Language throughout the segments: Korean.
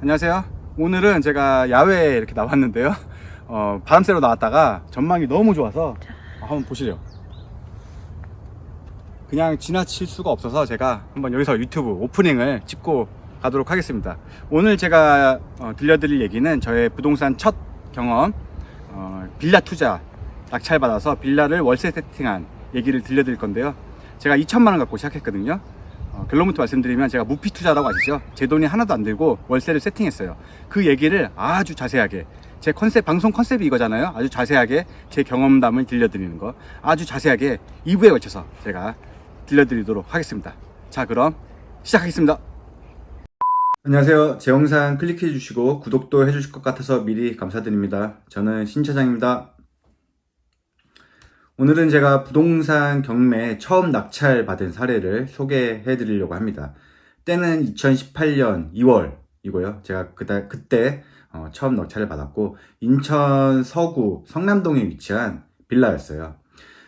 안녕하세요. 오늘은 제가 야외에 이렇게 나왔는데요. 어, 바람 쐬러 나왔다가 전망이 너무 좋아서 한번 보시래요. 그냥 지나칠 수가 없어서 제가 한번 여기서 유튜브 오프닝을 찍고 가도록 하겠습니다. 오늘 제가 어, 들려드릴 얘기는 저의 부동산 첫 경험, 어, 빌라 투자 낙찰받아서 빌라를 월세 세팅한 얘기를 들려드릴 건데요. 제가 2천만 원 갖고 시작했거든요. 어, 결론부터 말씀드리면 제가 무피 투자라고 아시죠? 제 돈이 하나도 안 들고 월세를 세팅했어요. 그 얘기를 아주 자세하게 제 컨셉 방송 컨셉이 이거잖아요. 아주 자세하게 제 경험담을 들려드리는 거 아주 자세하게 2부에 걸쳐서 제가 들려드리도록 하겠습니다. 자 그럼 시작하겠습니다. 안녕하세요. 제 영상 클릭해 주시고 구독도 해 주실 것 같아서 미리 감사드립니다. 저는 신 차장입니다. 오늘은 제가 부동산 경매 처음 낙찰 받은 사례를 소개해 드리려고 합니다. 때는 2018년 2월이고요. 제가 그다, 그때 어, 처음 낙찰을 받았고 인천 서구 성남동에 위치한 빌라였어요.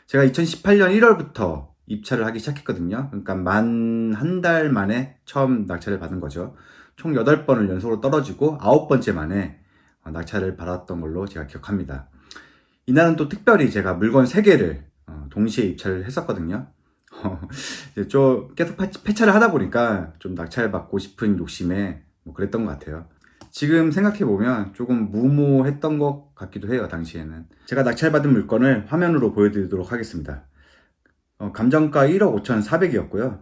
제가 2018년 1월부터 입찰을 하기 시작했거든요. 그러니까 만 한 달 만에 처음 낙찰을 받은 거죠. 총 8번을 연속으로 떨어지고 9번째 만에 어, 낙찰을 받았던 걸로 제가 기억합니다. 이날은 또 특별히 제가 물건 3개를 어, 동시에 입찰을 했었거든요. 좀 계속 파- 폐차를 하다 보니까 좀 낙찰 받고 싶은 욕심에 뭐 그랬던 것 같아요. 지금 생각해보면 조금 무모했던 것 같기도 해요, 당시에는. 제가 낙찰받은 물건을 화면으로 보여드리도록 하겠습니다. 어, 감정가 1억 5,400이었고요.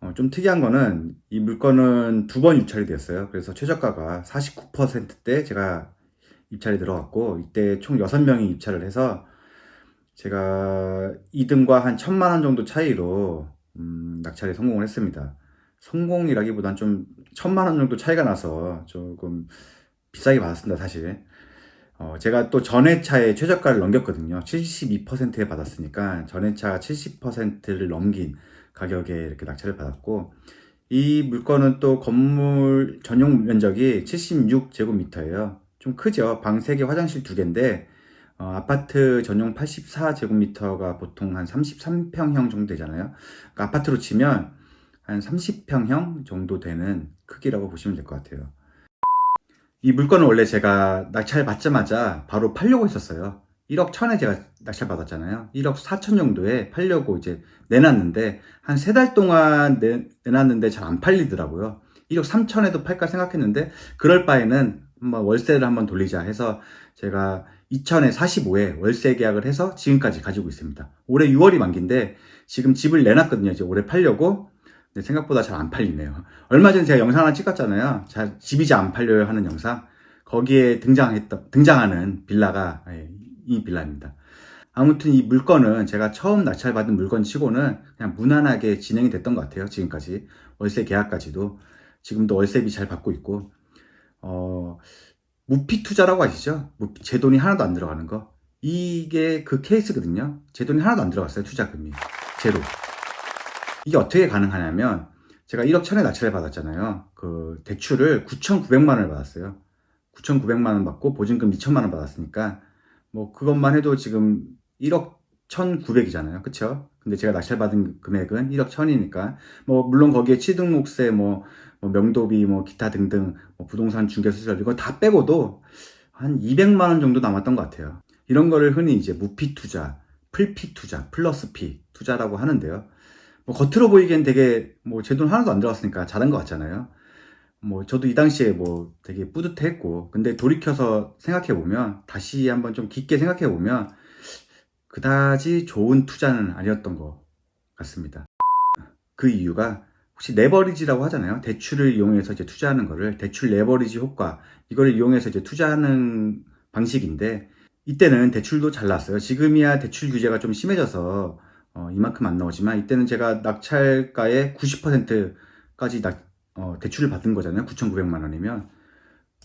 어, 좀 특이한 거는 이 물건은 두번 입찰이 되었어요. 그래서 최저가가 49%대 제가 입찰이 들어갔고 이때 총 6명이 입찰을 해서 제가 2등과 한 1000만 원 정도 차이로 음, 낙찰에 성공을 했습니다. 성공이라기보단 좀 1000만 원 정도 차이가 나서 조금 비싸게 받았습니다, 사실. 어, 제가 또 전회차에 최저가를 넘겼거든요. 72%에 받았으니까 전회차 70%를 넘긴 가격에 이렇게 낙찰을 받았고 이 물건은 또 건물 전용 면적이 76제곱미터예요. 좀 크죠. 방 3개, 화장실 2개인데 어, 아파트 전용 84제곱미터가 보통 한 33평형 정도 되잖아요. 그러니까 아파트로 치면 한 30평형 정도 되는 크기라고 보시면 될 것 같아요. 이 물건은 원래 제가 낙찰 받자마자 바로 팔려고 했었어요. 1억 1000에 제가 낙찰 받았잖아요. 1억 4천 정도에 팔려고 이제 내놨는데 한 세 달 동안 내, 내놨는데 잘 안 팔리더라고요. 1억 3천에도 팔까 생각했는데 그럴 바에는 한번 월세를 한번 돌리자 해서 제가 2000에 45에 월세 계약을 해서 지금까지 가지고 있습니다. 올해 6월이 만기인데 지금 집을 내놨거든요. 이제 올해 팔려고. 근데 생각보다 잘 안 팔리네요. 얼마 전에 제가 영상 하나 찍었잖아요. 잘 집이 잘 안 팔려요 하는 영상. 거기에 등장했던 등장하는 빌라가 예, 이 빌라입니다. 아무튼 이 물건은 제가 처음 낙찰받은 물건 치고는 그냥 무난하게 진행이 됐던 것 같아요. 지금까지 월세 계약까지도 지금도 월세비 잘 받고 있고 어, 무피 투자라고 아시죠? 제 돈이 하나도 안 들어가는 거. 이게 그 케이스거든요. 제 돈이 하나도 안 들어갔어요. 투자금이. 제로. 이게 어떻게 가능하냐면 제가 1억 천에 낙찰을 받았잖아요. 그 대출을 9,900만 원을 받았어요. 9,900만 원 받고 보증금 2천만 원 받았으니까 뭐 그것만 해도 지금 1억 1,900이잖아요. 그쵸? 근데 제가 낙찰받은 금액은 1억 1,000이니까 뭐 물론 거기에 취등록세 뭐, 뭐 명도비 뭐 기타 등등 뭐 부동산 중개 수수료 이거 다 빼고도 한 200만 원 정도 남았던 것 같아요. 이런 거를 흔히 이제 무피 투자, 풀피 투자, 플러스 피 투자라고 하는데요. 뭐 겉으로 보이기엔 되게 뭐 제 돈 하나도 안 들어갔으니까 잘한 것 같잖아요. 뭐 저도 이 당시에 뭐 되게 뿌듯했고 근데 돌이켜서 생각해 보면 다시 한번 좀 깊게 생각해 보면 그다지 좋은 투자는 아니었던 것 같습니다. 그 이유가 혹시 레버리지라고 하잖아요. 대출을 이용해서 이제 투자하는 거를 대출 레버리지 효과 이걸 이용해서 이제 투자하는 방식인데 이때는 대출도 잘 나왔어요. 지금이야 대출 규제가 좀 심해져서 어, 이만큼 안 나오지만 이때는 제가 낙찰가의 90%까지 낙, 어, 대출을 받은 거잖아요. 9,900만 원이면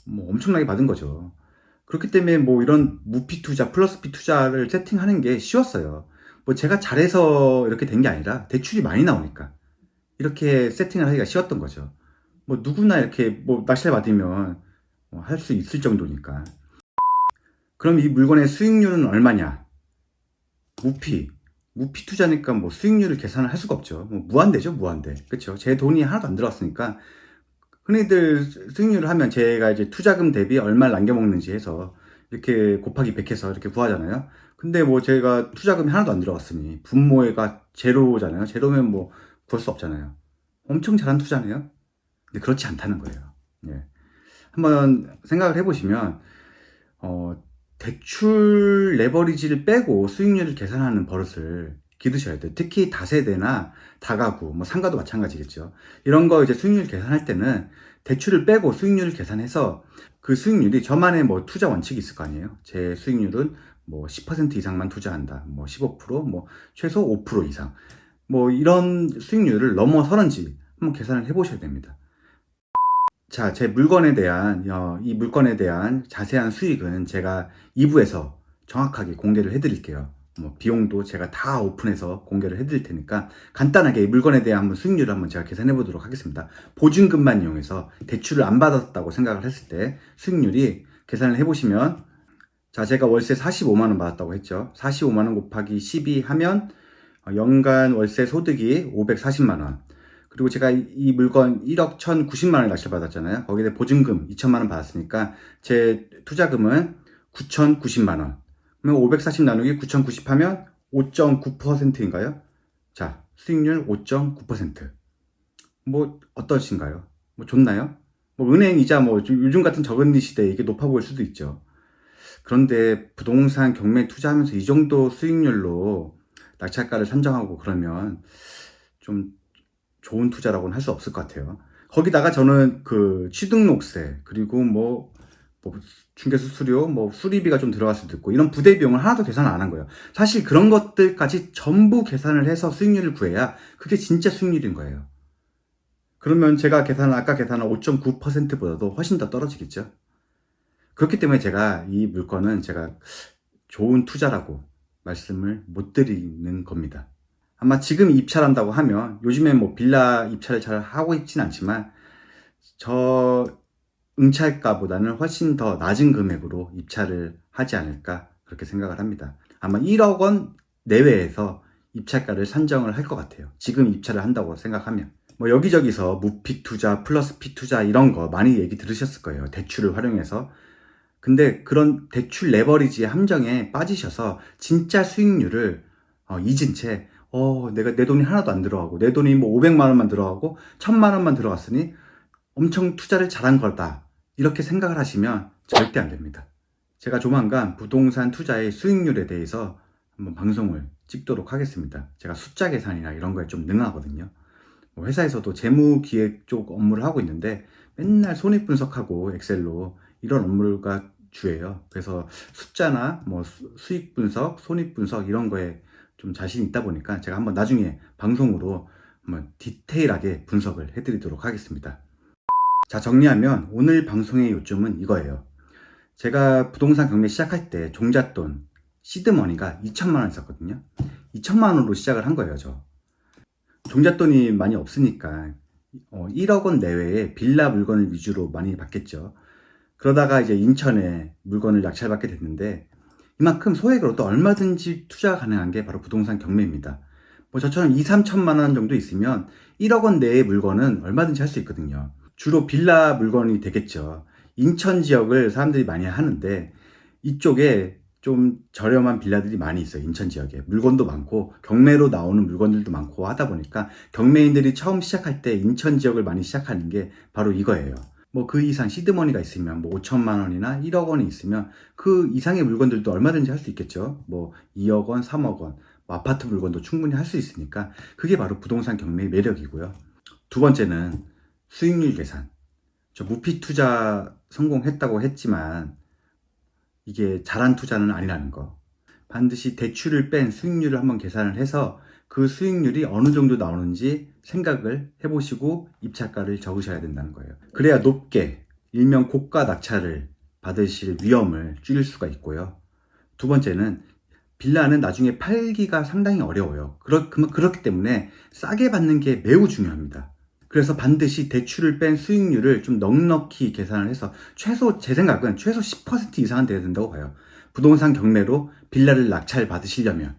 뭐 엄청나게 받은 거죠. 그렇기 때문에 뭐 이런 무피 투자, 플러스 피 투자를 세팅하는 게 쉬웠어요. 뭐 제가 잘해서 이렇게 된 게 아니라 대출이 많이 나오니까 이렇게 세팅을 하기가 쉬웠던 거죠. 뭐 누구나 이렇게 뭐 낙찰 받으면 뭐 할수 있을 정도니까. 그럼 이 물건의 수익률은 얼마냐? 무피. 무피 투자니까 뭐 수익률을 계산을 할 수가 없죠. 뭐 무한대죠, 무한대. 그렇죠? 제 돈이 하나도 안 들어갔으니까 흔히들 수익률을 하면 제가 이제 투자금 대비 얼마를 남겨먹는지 해서 이렇게 곱하기 100 해서 이렇게 구하잖아요. 근데 뭐 제가 투자금이 하나도 안 들어갔으니 분모가 제로잖아요. 제로면 뭐 구할 수 없잖아요. 엄청 잘한 투자네요. 근데 그렇지 않다는 거예요. 예. 한번 생각을 해보시면 어, 대출 레버리지를 빼고 수익률을 계산하는 버릇을 기르셔야 돼요. 특히 다세대나 다가구, 뭐 상가도 마찬가지겠죠. 이런 거 이제 수익률 계산할 때는 대출을 빼고 수익률을 계산해서 그 수익률이 저만의 뭐 투자 원칙이 있을 거 아니에요. 제 수익률은 뭐 10% 이상만 투자한다. 뭐 15%, 뭐 최소 5% 이상. 뭐 이런 수익률을 넘어서는지 한번 계산을 해 보셔야 됩니다. 자, 제 물건에 대한, 어, 이 물건에 대한 자세한 수익은 제가 2부에서 정확하게 공개를 해 드릴게요. 뭐, 비용도 제가 다 오픈해서 공개를 해드릴 테니까 간단하게 이 물건에 대한 한번 수익률을 한번 제가 계산해 보도록 하겠습니다. 보증금만 이용해서 대출을 안 받았다고 생각을 했을 때 수익률이 계산을 해보시면 자, 제가 월세 45만원 받았다고 했죠. 45만원 곱하기 12 하면 어, 연간 월세 소득이 540만원. 그리고 제가 이- 이 물건 1억 1,090만원 낚시 받았잖아요. 거기에 보증금 2천만원 받았으니까 제 투자금은 9,090만원. 그러면 540 나누기 9,090 하면 5.9%인가요? 자, 수익률 5.9%. 뭐, 어떠신가요? 뭐, 좋나요? 뭐, 은행 이자 뭐, 요즘 같은 적은 시대에 이게 높아 보일 수도 있죠. 그런데 부동산 경매 투자하면서 이 정도 수익률로 낙찰가를 산정하고 그러면 좀 좋은 투자라고는 할 수 없을 것 같아요. 거기다가 저는 그 취등록세 그리고 뭐, 뭐 중개 수수료, 뭐 수리비가 좀 들어갈 수도 있고 이런 부대 비용을 하나도 계산 안 한 거예요. 사실 그런 것들까지 전부 계산을 해서 수익률을 구해야 그게 진짜 수익률인 거예요. 그러면 제가 계산한 아까 계산한 5.9%보다도 훨씬 더 떨어지겠죠. 그렇기 때문에 제가 이 물건은 제가 좋은 투자라고 말씀을 못 드리는 겁니다. 아마 지금 입찰한다고 하면 요즘에 뭐 빌라 입찰을 잘 하고 있진 않지만 저 응찰가보다는 훨씬 더 낮은 금액으로 입찰을 하지 않을까 그렇게 생각을 합니다. 아마 1억 원 내외에서 입찰가를 산정을 할 것 같아요. 지금 입찰을 한다고 생각하면. 뭐 여기저기서 무픽 투자, 플러스 피 투자 이런 거 많이 얘기 들으셨을 거예요. 대출을 활용해서. 근데 그런 대출 레버리지의 함정에 빠지셔서 진짜 수익률을 어, 잊은 채 어, 내가 내 돈이 하나도 안 들어가고 내 돈이 뭐 500만 원만 들어가고 1000만 원만 들어갔으니 엄청 투자를 잘한 거다. 이렇게 생각을 하시면 절대 안 됩니다. 제가 조만간 부동산 투자의 수익률에 대해서 한번 방송을 찍도록 하겠습니다. 제가 숫자 계산이나 이런 거에 좀 능하거든요. 뭐 회사에서도 재무 기획 쪽 업무를 하고 있는데 맨날 손익 분석하고 엑셀로 이런 업무가 주예요. 그래서 숫자나 뭐 수- 수익 분석, 손익 분석 이런 거에 좀 자신 있다 보니까 제가 한번 나중에 방송으로 한번 디테일하게 분석을 해드리도록 하겠습니다. 자, 정리하면 오늘 방송의 요점은 이거예요. 제가 부동산 경매 시작할 때 종잣돈, 시드머니가 2천만 원 있었거든요. 2천만 원으로 시작을 한 거예요, 저. 종잣돈이 많이 없으니까 어, 1억 원 내외의 빌라 물건을 위주로 많이 받겠죠. 그러다가 이제 인천에 물건을 낙찰받게 됐는데 이만큼 소액으로 또 얼마든지 투자가 가능한 게 바로 부동산 경매입니다. 뭐 저처럼 2, 3천만 원 정도 있으면 1억 원 내의 물건은 얼마든지 할 수 있거든요. 주로 빌라 물건이 되겠죠. 인천 지역을 사람들이 많이 하는데 이쪽에 좀 저렴한 빌라들이 많이 있어요. 인천 지역에. 물건도 많고 경매로 나오는 물건들도 많고 하다 보니까 경매인들이 처음 시작할 때 인천 지역을 많이 시작하는 게 바로 이거예요. 뭐 그 이상 시드머니가 있으면 뭐 5천만 원이나 1억 원이 있으면 그 이상의 물건들도 얼마든지 할 수 있겠죠. 뭐 2억 원, 3억 원, 뭐 아파트 물건도 충분히 할 수 있으니까 그게 바로 부동산 경매의 매력이고요. 두 번째는 수익률 계산. 저 무피 투자 성공했다고 했지만 이게 잘한 투자는 아니라는 거. 반드시 대출을 뺀 수익률을 한번 계산을 해서 그 수익률이 어느 정도 나오는지 생각을 해보시고 입찰가를 적으셔야 된다는 거예요. 그래야 높게 일명 고가 낙찰을 받으실 위험을 줄일 수가 있고요. 두 번째는 빌라는 나중에 팔기가 상당히 어려워요. 그렇, 그- 그렇기 때문에 싸게 받는 게 매우 중요합니다. 그래서 반드시 대출을 뺀 수익률을 좀 넉넉히 계산을 해서 최소 제 생각은 최소 10% 이상은 돼야 된다고 봐요. 부동산 경매로 빌라를 낙찰 받으시려면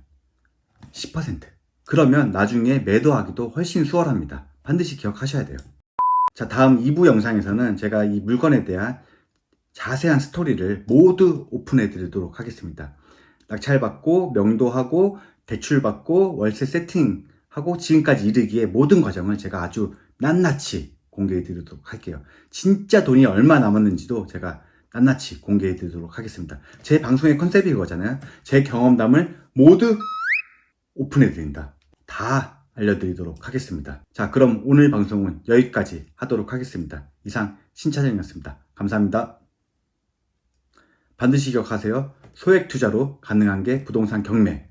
10%. 그러면 나중에 매도하기도 훨씬 수월합니다. 반드시 기억하셔야 돼요. 자, 다음 2부 영상에서는 제가 이 물건에 대한 자세한 스토리를 모두 오픈해 드리도록 하겠습니다. 낙찰받고, 명도하고, 대출받고, 월세 세팅하고, 지금까지 이르기에 모든 과정을 제가 아주 낱낱이 공개해 드리도록 할게요. 진짜 돈이 얼마 남았는지도 제가 낱낱이 공개해 드리도록 하겠습니다. 제 방송의 컨셉이 그거잖아요. 제 경험담을 모두 오픈해 드린다. 다 알려드리도록 하겠습니다. 자, 그럼 오늘 방송은 여기까지 하도록 하겠습니다. 이상 신차장이었습니다. 감사합니다. 반드시 기억하세요. 소액 투자로 가능한 게 부동산 경매.